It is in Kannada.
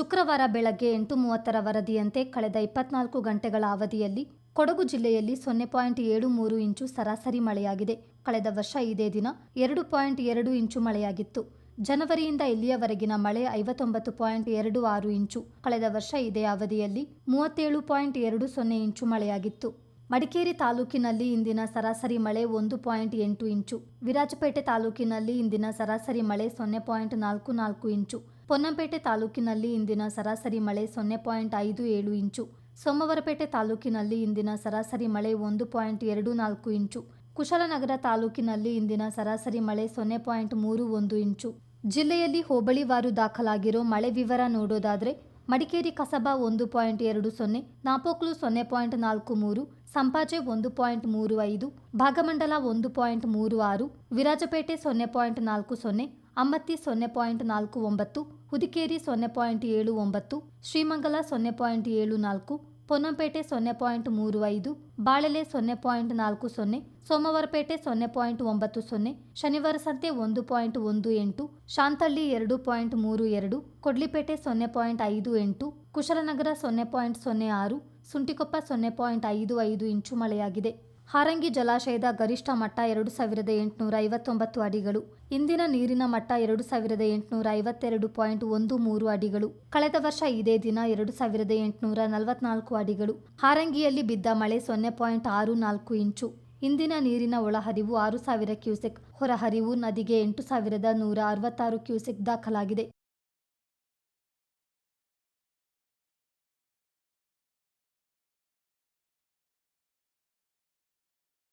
ಶುಕ್ರವಾರ ಬೆಳಗ್ಗೆ ಎಂಟು ಮೂವತ್ತರ ವರದಿಯಂತೆ ಕಳೆದ ಇಪ್ಪತ್ನಾಲ್ಕು ಗಂಟೆಗಳ ಅವಧಿಯಲ್ಲಿ ಕೊಡಗು ಜಿಲ್ಲೆಯಲ್ಲಿ ಸೊನ್ನೆ ಪಾಯಿಂಟ್ ಏಳು ಮೂರು ಇಂಚು ಸರಾಸರಿ ಮಳೆಯಾಗಿದೆ. ಕಳೆದ ವರ್ಷ ಇದೇ ದಿನ ಎರಡು ಪಾಯಿಂಟ್ ಎರಡು ಇಂಚು ಮಳೆಯಾಗಿತ್ತು. ಜನವರಿಯಿಂದ ಇಲ್ಲಿಯವರೆಗಿನ ಮಳೆ ಐವತ್ತೊಂಬತ್ತು ಪಾಯಿಂಟ್ ಎರಡು ಆರು ಇಂಚು. ಕಳೆದ ವರ್ಷ ಇದೇ ಅವಧಿಯಲ್ಲಿ ಮೂವತ್ತೇಳು ಪಾಯಿಂಟ್ ಎರಡು ಸೊನ್ನೆ ಇಂಚು ಮಳೆಯಾಗಿತ್ತು. ಮಡಿಕೇರಿ ತಾಲೂಕಿನಲ್ಲಿ ಇಂದಿನ ಸರಾಸರಿ ಮಳೆ ಒಂದು ಪಾಯಿಂಟ್ ಎಂಟು ಇಂಚು. ವಿರಾಜಪೇಟೆ ತಾಲೂಕಿನಲ್ಲಿ ಇಂದಿನ ಸರಾಸರಿ ಮಳೆ ಸೊನ್ನೆ ಪಾಯಿಂಟ್ ನಾಲ್ಕು ನಾಲ್ಕು ಇಂಚು. ಪೊನ್ನಂಪೇಟೆ ತಾಲೂಕಿನಲ್ಲಿ ಇಂದಿನ ಸರಾಸರಿ ಮಳೆ ಸೊನ್ನೆ ಪಾಯಿಂಟ್ ಐದು ಏಳು ಇಂಚು, ಸೋಮವಾರಪೇಟೆ ತಾಲೂಕಿನಲ್ಲಿ ಇಂದಿನ ಸರಾಸರಿ ಮಳೆ ಒಂದು ಪಾಯಿಂಟ್ ಎರಡು ನಾಲ್ಕು ಇಂಚು, ಕುಶಾಲನಗರ ತಾಲೂಕಿನಲ್ಲಿ ಇಂದಿನ ಸರಾಸರಿ ಮಳೆ ಸೊನ್ನೆ ಪಾಯಿಂಟ್ ಮೂರು ಒಂದು ಇಂಚು. ಜಿಲ್ಲೆಯಲ್ಲಿ ಹೋಬಳಿವಾರು ದಾಖಲಾಗಿರೋ ಮಳೆ ವಿವರ ನೋಡೋದಾದರೆ, ಮಡಿಕೇರಿ ಕಸಬಾ ಒಂದು ಪಾಯಿಂಟ್ ಎರಡು ಸೊನ್ನೆ, ನಾಪೋಕ್ಲು ಸೊನ್ನೆ ಪಾಯಿಂಟ್ ನಾಲ್ಕು ಮೂರು, ಸಂಪಾಜೆ ಒಂದು ಪಾಯಿಂಟ್ ಮೂರು ಐದು, ಭಾಗಮಂಡಲ ಒಂದು ಪಾಯಿಂಟ್ ಮೂರು ಆರು, ವಿರಾಜಪೇಟೆ ಸೊನ್ನೆ ಪಾಯಿಂಟ್ ನಾಲ್ಕು ಸೊನ್ನೆ ಅಮ್ಮತ್ತಿ ಸೊನ್ನೆ ಪಾಯಿಂಟ್ ನಾಲ್ಕು ಒಂಬತ್ತು, ಹುದಿಕೇರಿ ಸೊನ್ನೆ ಪಾಯಿಂಟ್ ಏಳು ಒಂಬತ್ತು, ಶ್ರೀಮಂಗಲ ಸೊನ್ನೆ ಪಾಯಿಂಟ್ ಏಳು ನಾಲ್ಕು, ಪೊನ್ನಂಪೇಟೆ ಸೊನ್ನೆ ಪಾಯಿಂಟ್ ಮೂರು ಐದು, ಬಾಳೆಲೆ ಸೊನ್ನೆ ಪಾಯಿಂಟ್ ನಾಲ್ಕು ಸೊನ್ನೆ, ಸೋಮವಾರಪೇಟೆ ಸೊನ್ನೆ ಪಾಯಿಂಟ್ ಒಂಬತ್ತು ಸೊನ್ನೆ, ಶನಿವಾರ ಸಂತೆ ಒಂದು ಪಾಯಿಂಟ್ ಒಂದು ಎಂಟು, ಶಾಂತಳ್ಳಿ ಎರಡು ಪಾಯಿಂಟ್ ಮೂರು ಎರಡು, ಕೊಡ್ಲಿಪೇಟೆ ಸೊನ್ನೆ ಪಾಯಿಂಟ್ ಐದು ಎಂಟು, ಕುಶಲನಗರ ಸೊನ್ನೆ ಪಾಯಿಂಟ್ ಸೊನ್ನೆ ಆರು, ಸುಂಟಿಕೊಪ್ಪ ಸೊನ್ನೆ ಪಾಯಿಂಟ್ ಐದು ಐದು ಇಂಚು ಮಳೆಯಾಗಿದೆ. ಹಾರಂಗಿ ಜಲಾಶಯದ ಗರಿಷ್ಠ ಮಟ್ಟ ಎರಡು ಸಾವಿರದ ಎಂಟುನೂರ ಐವತ್ತೊಂಬತ್ತು ಅಡಿಗಳು. ಇಂದಿನ ನೀರಿನ ಮಟ್ಟ ಎರಡು ಸಾವಿರದ ಎಂಟುನೂರ ಐವತ್ತೆರಡು ಪಾಯಿಂಟ್ ಒಂದು ಮೂರು ಅಡಿಗಳು. ಕಳೆದ ವರ್ಷ ಇದೇ ದಿನ ಎರಡು ಸಾವಿರದ ಎಂಟುನೂರ ನಲವತ್ನಾಲ್ಕು ಅಡಿಗಳು. ಹಾರಂಗಿಯಲ್ಲಿ ಬಿದ್ದ ಮಳೆ ಸೊನ್ನೆ ಪಾಯಿಂಟ್ ಆರು ನಾಲ್ಕು ಇಂಚು. ಇಂದಿನ ನೀರಿನ ಒಳಹರಿವು ಆರು ಸಾವಿರ ಕ್ಯೂಸೆಕ್. ಹೊರಹರಿವು ನದಿಗೆ ಎಂಟು ಸಾವಿರದ ನೂರ ಅರವತ್ತಾರು ಕ್ಯೂಸೆಕ್ ದಾಖಲಾಗಿದೆ.